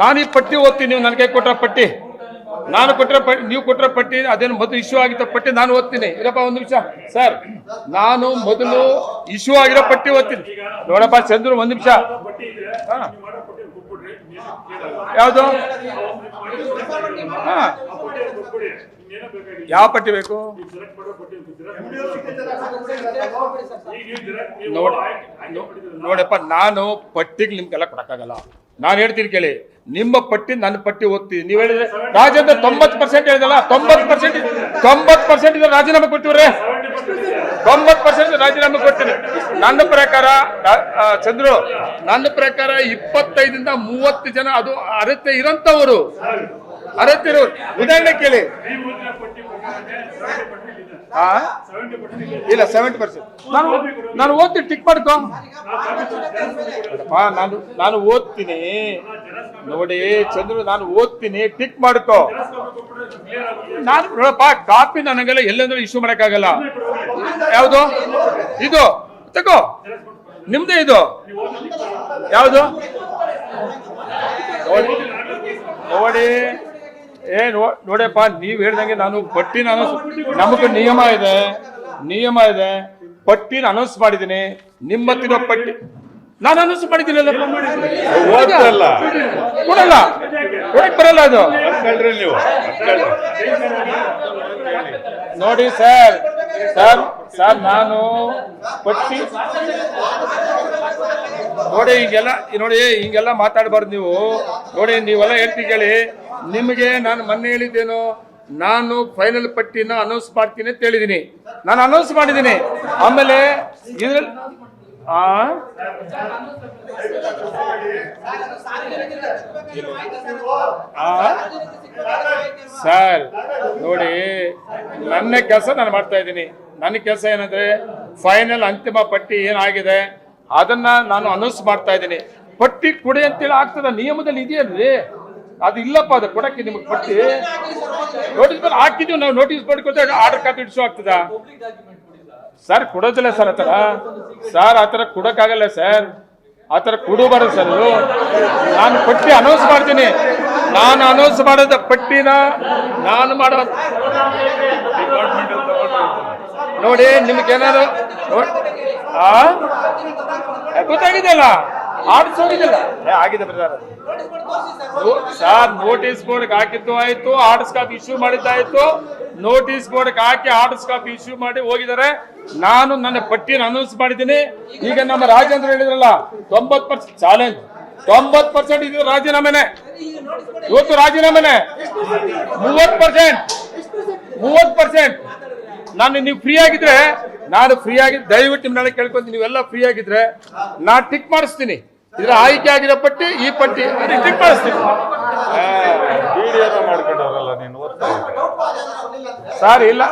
ನಾನು ಈ ಪಟ್ಟಿ ಓದ್ತೀನಿ, ನೀವು ನನಗೆ ಕೊಟ್ಟ ಪಟ್ಟಿ. ನಾನು ಕೊಟ್ಟರೆ ಪಟ್ಟಿ, ನೀವು ಕೊಟ್ಟರೆ ಪಟ್ಟಿ, ಅದೇನು ಮೊದಲು ಇಶ್ಯೂ ಆಗಿದ್ದ ಪಟ್ಟಿ ನಾನು ಓದ್ತೀನಿ. ಇಲ್ಲಪ್ಪ ಒಂದು ನಿಮಿಷ. ಸರ್, ನಾನು ಮೊದಲು ಇಶ್ಯೂ ಆಗಿರೋ ಪಟ್ಟಿ ಓದ್ತೀನಿ. ನೋಡಪ್ಪ, ಚಂದ್ರು, ಒಂದು ನಿಮಿಷ. ಯಾವುದು? ಯಾವ ಪಟ್ಟಿ ಬೇಕು? ನೋಡಪ್ಪ, ನಾನು ಪಟ್ಟಿಗೆ ನಿಮ್ಗೆಲ್ಲ ಕೊಡಕ್ಕಾಗಲ್ಲ. ನಾನು ಹೇಳ್ತೀನಿ ಕೇಳಿ ನಿಮ್ಮ ಪಟ್ಟಿ ನನ್ನ ಪಟ್ಟಿ ಓದ್ತೀನಿ. ನೀವು ಹೇಳಿದ್ರೆ ರಾಜೇಂದ್ರ ತೊಂಬತ್ತು ಪರ್ಸೆಂಟ್ ಹೇಳಿದಲ್ಲ ತೊಂಬತ್ತು ಪರ್ಸೆಂಟ್ ತೊಂಬತ್ತು ಪರ್ಸೆಂಟ್ ಇದೆ ರಾಜೀನಾಮೆ ಕೊಟ್ಟಿವ್ರೆ. ತೊಂಬತ್ತು ಪರ್ಸೆಂಟ್ ರಾಜೀನಾಮೆ ಕೊಡ್ತೀನಿ ನನ್ನ ಪ್ರಕಾರ ಚಂದ್ರು ನನ್ನ ಪ್ರಕಾರ ಇಪ್ಪತ್ತೈದಿಂದ ಮೂವತ್ತು ಜನ ಅದು ಅರತೆ ಇರಂತವರು ಅರತೆ ಇರೋರು. ಉದಾಹರಣೆ ಕೇಳಿ? ಇಲ್ಲ ಸೆವೆಂಟಿ ಪರ್ಸೆಂಟ್ ನಾನು ನಾನು ಓದ್ತೀನಿ ಟಿಕ್ ಮಾಡ್ಕೋ. ನಾನು ನಾನು ಓದ್ತೀನಿ. ನೋಡಿ ಚಂದ್ರು ನಾನು ಓದ್ತೀನಿ ಟಿಕ್ ಮಾಡ್ಕೋ. ನಾನು ನೋಡಪ್ಪ ಕಾಪಿ ನನಗೆಲ್ಲ ಎಲ್ಲಂದ್ರೆ ಇಶ್ಯೂ ಮಾಡೋಕ್ಕಾಗಲ್ಲ. ಯಾವುದು? ಇದು. ತಗೋ. ನಿಮ್ದೇ ಇದು. ಯಾವುದು? ನೋಡಿ ನೋಡಿ. ಏ ನೋ- ನೋಡಪ್ಪ ನೀವ್ ಹೇಳ್ದಂಗೆ ನಾನು ಪಟ್ಟಿ ನಾನು ನಮಗೆ ನಿಯಮ ಇದೆ ನಿಯಮ ಇದೆ. ಪಟ್ಟಿನ ಅನೌನ್ಸ್ ಮಾಡಿದ್ದೀನಿ. ನಿಮ್ಮ ಹತ್ತಿರ ಪಟ್ಟಿ ನಾನು ಅನೌನ್ಸ್ ಮಾಡಿದ್ದೀನಿ ಓದ್ತಲ್ಲ ಕೊಡಲ್ಲ. ಕೊಡಕ್ ಬರಲ್ಲ ಅದು. ನೀವು. ನೋಡಿ ಸರ್. ಸರ್ ಸರ್ ನಾನು ಪಟ್ಟಿ ನೋಡಿ ಹಿಂಗೆಲ್ಲ ನೋಡಿ ಹಿಂಗೆಲ್ಲ ಮಾತಾಡಬಾರ್ದು ನೀವು. ನೋಡಿ, ನೀವೆಲ್ಲ ಹೇಳ್ತೀವಿ ಕೇಳಿ. ನಿಮಗೆ ನಾನು ಮೊನ್ನೆ ಹೇಳಿದ್ದೇನು, ನಾನು ಫೈನಲ್ ಪಟ್ಟಿನ ಅನೌನ್ಸ್ ಮಾಡ್ತೀನಿ ಅಂತ ಹೇಳಿದ್ದೀನಿ ನಾನು ಅನೌನ್ಸ್ ಮಾಡಿದ್ದೀನಿ ಆಮೇಲೆ ಇದ್ರಲ್ಲಿ, ಆ? ಸರ್, ನೋಡಿ, ನನ್ನ ಕೆಲಸ ನಾನು ಮಾಡ್ತಾ ಇದ್ದೀನಿ. ನನ್ನ ಕೆಲಸ ಏನಂದ್ರೆ ಫೈನಲ್ ಅಂತಿಮ ಪಟ್ಟಿ ಏನಾಗಿದೆ, ಅದನ್ನ ನಾನು ಅನೌನ್ಸ್ ಮಾಡ್ತಾ ಇದ್ದೀನಿ. ಪಟ್ಟಿ ಕೊಡಿ ಅಂತೇಳಿ ಆಗ್ತದ. ನಿಯಮದಲ್ಲಿ ಇದೆಯಲ್ರಿ ಅದು ಇಲ್ಲಪ್ಪ ಅದು ಕೊಡಕ್ಕೆ ನಿಮಗೆ ಪಟ್ಟಿ. ನೋಟಿಸ್ ಬೋರ್ಡ್ ಹಾಕಿದ್ವಿ ನಾವು ನೋಟಿಸ್ ಬೋರ್ಡ್ ಕೊಡ್ತೇವೆ ಆರ್ಡರ್ ಕಾಪಿ ಇಡಿಸೋ ಆಗ್ತದ? ಸರ್ ಕೊಡೋದಿಲ್ಲ ಸರ್ ಆತರ. ಸರ್ ಆತರ ಕೊಡಕ್ಕಾಗಲ್ಲ ಸರ್ ಆತರ ಕೊಡಬಾರದು ಸರ್ ನಾನು ಪಟ್ಟಿ ಅನೌನ್ಸ್ ಮಾಡ್ತೀನಿ. ನಾನು ಅನೌನ್ಸ್ ಮಾಡೋದ ಪಟ್ಟಿನ ನಾನು ಮಾಡೋ ನೋಡಿ, ನಿಮ್ಗೆ ಏನಾದ್ರು ಗೊತ್ತಾಗಿದೆ ಅಲ್ಲ ಆರ್ಡ್ಸ್ ಹೋಗಿದ್ದಿಲ್ಲ ಆಗಿದೆ ಸರ್ ನೋಟಿಸ್ ಬೋರ್ಡ್ ಹಾಕಿದ್ದು ಆಯ್ತು ಆರ್ಡರ್ಸ್ ಕಾಪಿ ಇಶ್ಯೂ ಮಾಡಿದ್ದಾಯ್ತು. ನೋಟಿಸ್ ಬೋರ್ಡ್ ಹಾಕಿ ಆರ್ಡರ್ಸ್ ಕಾಪಿ ಇಶ್ಯೂ ಮಾಡಿ ಹೋಗಿದ್ದಾರೆ. ನಾನು ನನ್ನ ಪಟ್ಟಿಯನ್ನು ಅನೌನ್ಸ್ ಮಾಡಿದ್ದೀನಿ. ಈಗ ನಮ್ಮ ರಾಜೇಂದ್ರ ಹೇಳಿದ್ರಲ್ಲ ತೊಂಬತ್ ಪರ್ಸೆಂಟ್ ಚಾಲೆಂಜ್ ತೊಂಬತ್ ಪರ್ಸೆಂಟ್ ಇದು ರಾಜೀನಾಮೆನೆ ಇವತ್ತು ರಾಜೀನಾಮೆನೆ ಮೂವತ್ ಪರ್ಸೆಂಟ್ ಮೂವತ್ ಪರ್ಸೆಂಟ್ ನಾನು ನೀವು ಫ್ರೀ ಆಗಿದ್ರೆ ನಾನು ಫ್ರೀ ಆಗಿ ದಯವಿಟ್ಟು ನಿಮ್ಮನ್ನ ಕೇಳ್ಕೊಂತೀನಿ ನೀವೆಲ್ಲ ಫ್ರೀ ಆಗಿದ್ರೆ ನಾನು ಟಿಕ್ ಮಾಡಿಸ್ತೀನಿ. ಇದ್ರ ಆಯ್ಕೆ ಆಗಿರೋ ಪಟ್ಟಿ ಈ ಪಟ್ಟಿ. ಅದಕ್ಕೆ ಟಿಕ್ ಮಾಡಿಸ್ತೀನಿ. ಸರ್ ಇಲ್ಲ.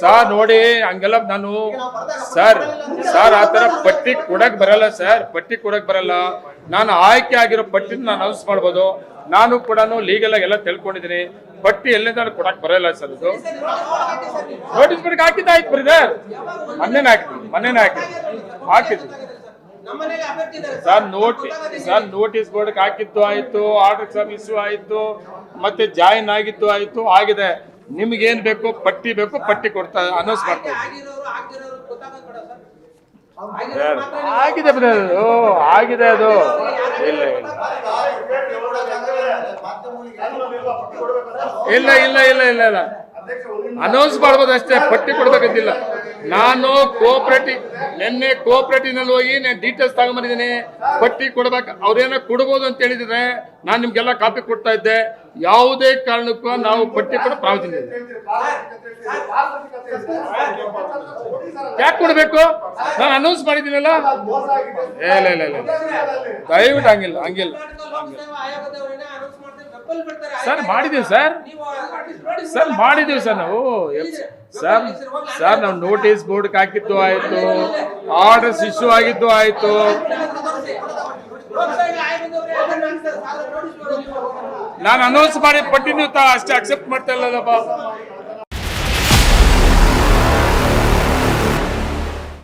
ಸರ್ ನೋಡಿ ಹಂಗೆಲ್ಲ ನಾನು ಸರ್ ಸರ್ ಆ ಥರ ಪಟ್ಟಿ ಕೊಡಕ್ ಬರಲ್ಲ ಸರ್ ಪಟ್ಟಿ ಕೊಡಕ್ ಬರಲ್ಲ. ನಾನು ಆಯ್ಕೆ ಆಗಿರೋ ಪಟ್ಟಿನ ನಾನು ಅನೌನ್ಸ್ ಮಾಡ್ಬೋದು. ನಾನು ಕೂಡ ಲೀಗಲ್ ಆಗಿ ಎಲ್ಲ ತಿಳ್ಕೊಂಡಿದ್ದೀನಿ. ಪಟ್ಟಿ ಎಲ್ಲಿಂದ ಕೊಡಕ್ ಬರೋಲ್ಲ ಸರ್ ಇದು. ನೋಟಿಸ್ ಬೋರ್ಡ್ ಹಾಕಿದ್ದಾಯ್ತು ಬ್ರದರ್ ಮೊನ್ನೆನೇ ಹಾಕಿದ್ವಿ ಮೊನ್ನೆನೇ ಹಾಕಿದ್ವಿ. ಹಾಕಿದ್ವಿ. ಸರ್ ನೋಟಿ ಸರ್ ನೋಟಿಸ್ ಬೋರ್ಡ್ ಹಾಕಿದ್ದು ಆಯ್ತು ಆರ್ಡರ್ ಎಕ್ಸಾಮ್ ಇಶ್ಯೂ ಆಯ್ತು ಮತ್ತೆ ಜಾಯಿನ್ ಆಗಿದ್ದು ಆಯ್ತು ಆಗಿದೆ. ನಿಮ್ಗೆ ಏನ್ ಬೇಕು ಪಟ್ಟಿ ಬೇಕು ಪಟ್ಟಿ ಕೊಡ್ತಾ ಅನೌನ್ಸ್ ಮಾಡ್ತಾ ಇದ್ದೀನಿ. ಆಗಿದೆ ಬ್ರದರ್ ಆಗಿದೆ ಅದು. ಇಲ್ಲ ಇಲ್ಲ. ಇಲ್ಲ ಇಲ್ಲ ಇಲ್ಲ ಇಲ್ಲ ಇಲ್ಲ. ಅನೌನ್ಸ್ ಮಾಡ್ಬೋದು ಅಷ್ಟೇ ಪಟ್ಟಿ ಕೊಡ್ಬೇಕಂತಿಲ್ಲ. ನಾನು ಕೋಆಪರೇಟಿವ್ ನಿನ್ನೆ ಕೋಆಪರೇಟಿವ್ನಲ್ಲಿ ಹೋಗಿ ನಾನು ಡೀಟೇಲ್ಸ್ ತಗೊಂಬಂದಿದ್ದೀನಿ. ಪಟ್ಟಿ ಕೊಡ್ಬೇಕು ಅವ್ರೇನೋ ಕೊಡ್ಬೋದು ಅಂತ ಹೇಳಿದ್ರೆ ನಾನು ನಿಮ್ಗೆಲ್ಲ ಕಾಪಿ ಕೊಡ್ತಾ ಇದ್ದೆ. ಯಾವುದೇ ಕಾರಣಕ್ಕೂ ನಾವು ಪಟ್ಟಿ ಕೂಡ ಪ್ರಾವಧಾನ ಯಾಕೆ ಕೊಡ್ಬೇಕು? ನಾನು ಅನೌನ್ಸ್ ಮಾಡಿದ್ದೀನಲ್ಲ? ಏ, ಇಲ್ಲ ಇಲ್ಲ ಇಲ್ಲ. ದಯವಿಟ್ಟು ಹಂಗಿಲ್ಲ ಹಂಗಿಲ್ಲ. ಸರ್ ಮಾಡಿದೀವಿ ಸರ್ ಸರ್ ಮಾಡಿದೀವಿ ಸರ್ ನಾವು. ಸರ್ ಸರ್ ನಾವು ನೋಟಿಸ್ ಬೋರ್ಡ್ ಹಾಕಿದ್ದು ಆಯ್ತು. ಆರ್ಡರ್ಸ್ ಇಶ್ಯೂ ಆಗಿದ್ದು ಆಯ್ತು. ನಾನು ಅನೌನ್ಸ್ ಮಾಡಿ ಪಟ್ಟಿನ ತಾ- ಅಷ್ಟೇ ಅಕ್ಸೆಪ್ಟ್ ಮಾಡ್ತಾ ಇಲ್ಲಲ್ಲಪ್ಪ.